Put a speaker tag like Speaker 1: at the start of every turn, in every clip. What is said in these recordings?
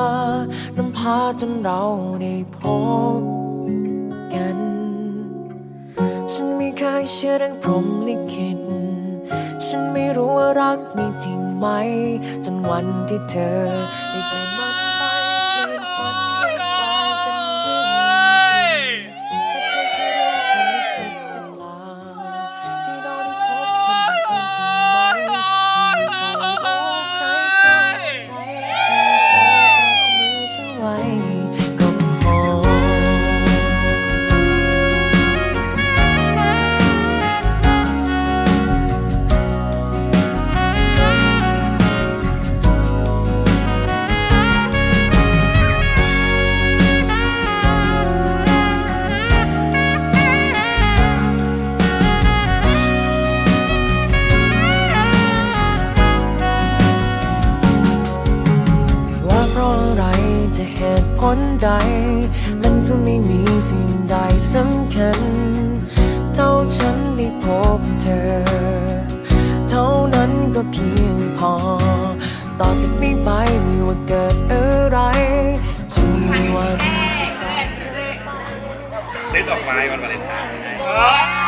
Speaker 1: ลานำพาจนเราได้พบกัน ฉันไม่เคยเชื่อเรื่องพรหมลิขิตฉันไม่รู้ว่ารักมีจริงไหม จนวันที่เธอได้เป็น ใด มันก็ไม่มีสิ่งใดสำคัญ เท่าฉันได้พบเธอ เท่านั้นก็เพียงพอ ต่อจากนี้ไปไม่ว่าเกิดอะไรจะมีวันเซื้
Speaker 2: อดอกไม้วันวาเลนไทน์ค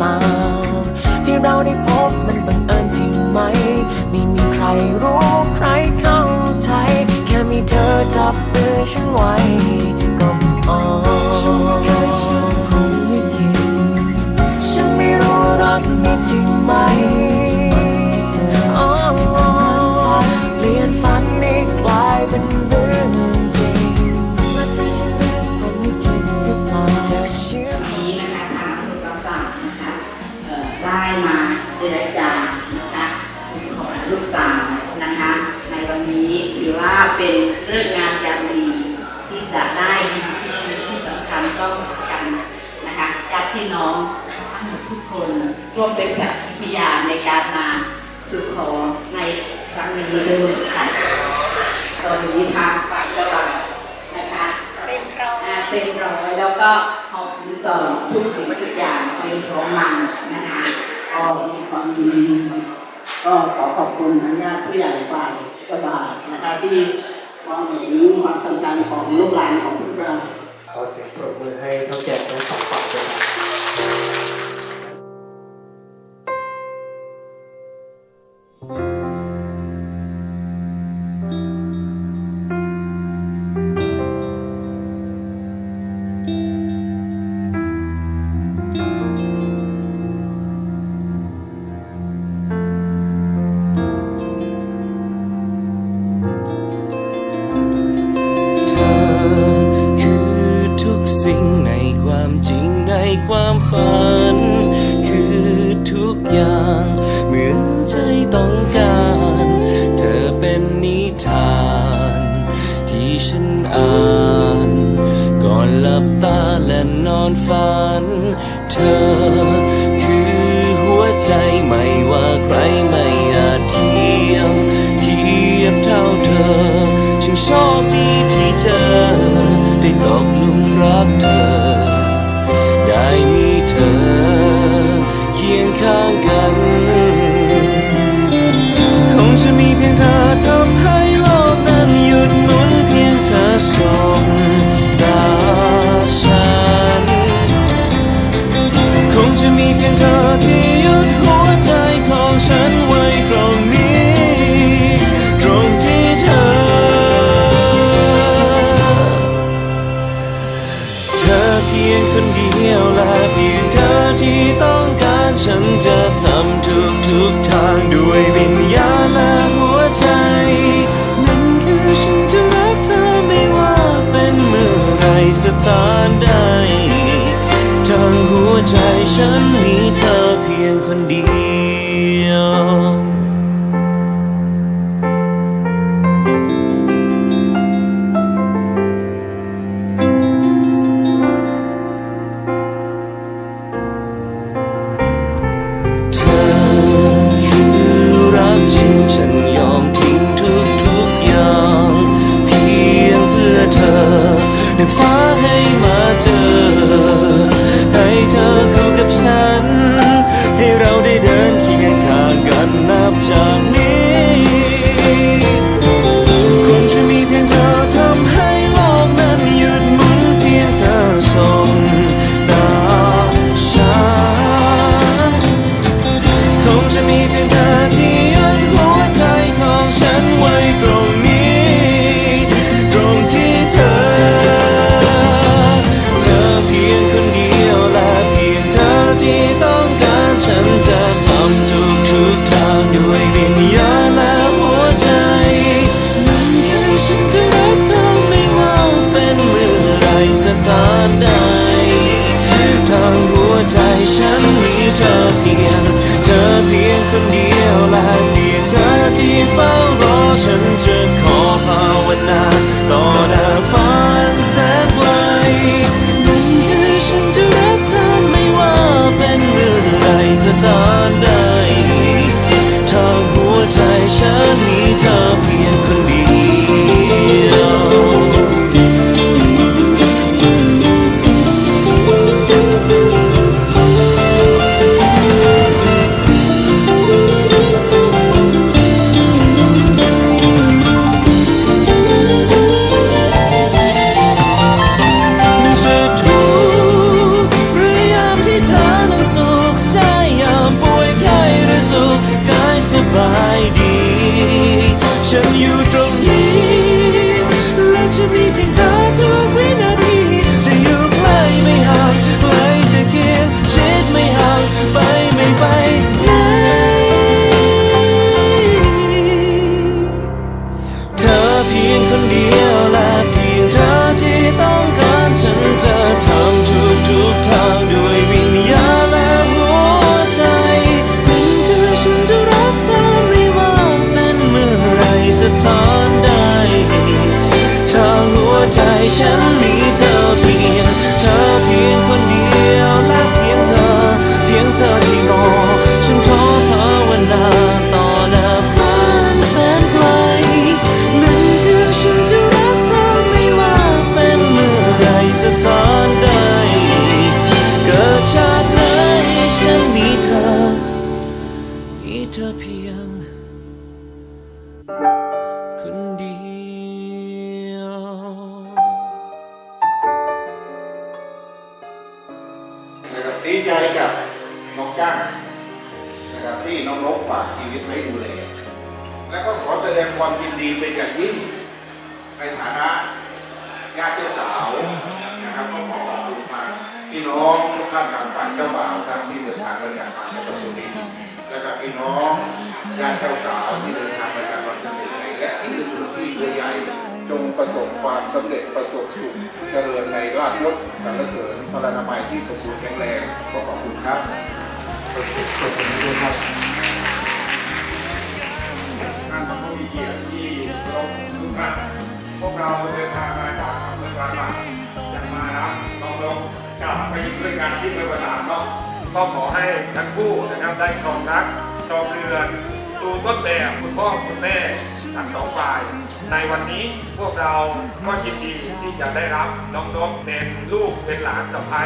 Speaker 1: ปล่า ที่เราได้พบมันบังเอิญจริงไหม ไม่มีใครรู้ใครเข้าใจ แค่มีเธอจับมือฉันไว้ พี่น้อง
Speaker 3: ทั้งหมดทุกคนร่วมเป็นสักขีพยานในการมาสู่ขอในครั้งนี้ด้วยค่ะตอนนี้ทางฝ่ายเจ้าบ่าวนะคะอ่าเต็มร้อยแล้วก็หอบสินสอดทุกสิ่งทุกอย่างเตรียมพร้อมมานะคะก็มีความยินดีก็ขอขอบคุณทางญาติผู้ใหญ่ฝ่ายกระบานะคะที่มองเห็นความสำคัญของลูกหลานของพวกเรา
Speaker 4: ขอเสียงปรบมือให้เท่าแก่ทั้งสองฝ่ายด้วย ครั
Speaker 1: อย่าง เหมือนใจต้องการ เธอเป็นนิทาน ที่ฉันอ่าน ก่อนหลับตาและนอนฝัน เธอคือหัวใจ ตาฉันค
Speaker 4: ใจฉันมีเธอเพียง เธอเพียงคนเดียวและเพียงเธอที่เฝ้ารอฉันเจอ ว ที่น้องนก
Speaker 5: ฝากชีวิตไว้ดูแล แล้วก็ขอแสดงความยินดีเป็นอย่างยิ่งในฐานะญาติเจ้าสาวนะครับก็ขอขอบคุณมาพี่น้องทุกท่านทางฝ่ายเจ้าบ่าวทั้งที่เดินทางมาจากจังหวัดสุรินทร์และกับพี่น้องญาติเจ้าสาวที่เดินทางมาจากวันที่ไหนและที่สุดที่เรือใหญ่จงประสบความสำเร็จประสบสุขเจริญในลาภยศสรรเสริญพลานามัยที่สมบูรณ์แข็งแรงขอขอบคุณครับ ประสบผลด้วยครับ
Speaker 6: ท่านผู้มีเกียรติที่เคารพทุกท่านพวกเราเดินทางมาจากอำเภอปราสาทจะมารับน้องลงกลับไปอยู่ด้วยกันที่อำเภอปราสาทเนาะก็ขอให้ทั้งคู่นะครับได้ครองรักครองเรือนดูต้นแบบคุณพ่อคุณแม่ทั้งสองฝ่าย ในวันนี้พวกเราก็ยินดีที่จะได้รับน้องนกเป็นลูกเป็นหลานสะใภ้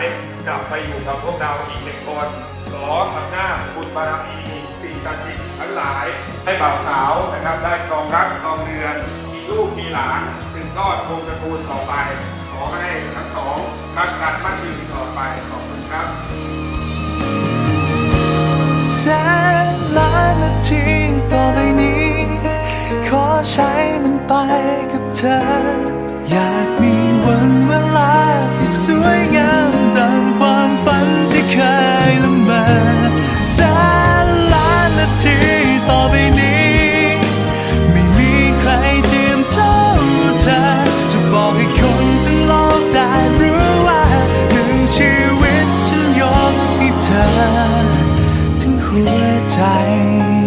Speaker 6: กลับไปอยู่กับพวกเราอีกหนึ่งคน ขอทำหน้าบุญบารมีสิ่งศักดิ์สิทธิ์ทั้งหลาย ให้บ่าวสาวนะครับ ได้กองรักกองเรือน มีลูกมีหลานถึงทอดวงตระกูลต่อไป ขอให้ทั้งสองรักกันมั่นยืนต่อไปขอบคุณครับ
Speaker 7: แสนล้านนาทีต่อไปนี้ ขอใช้มันไปกับเธอ อยากมีวันเวลา 在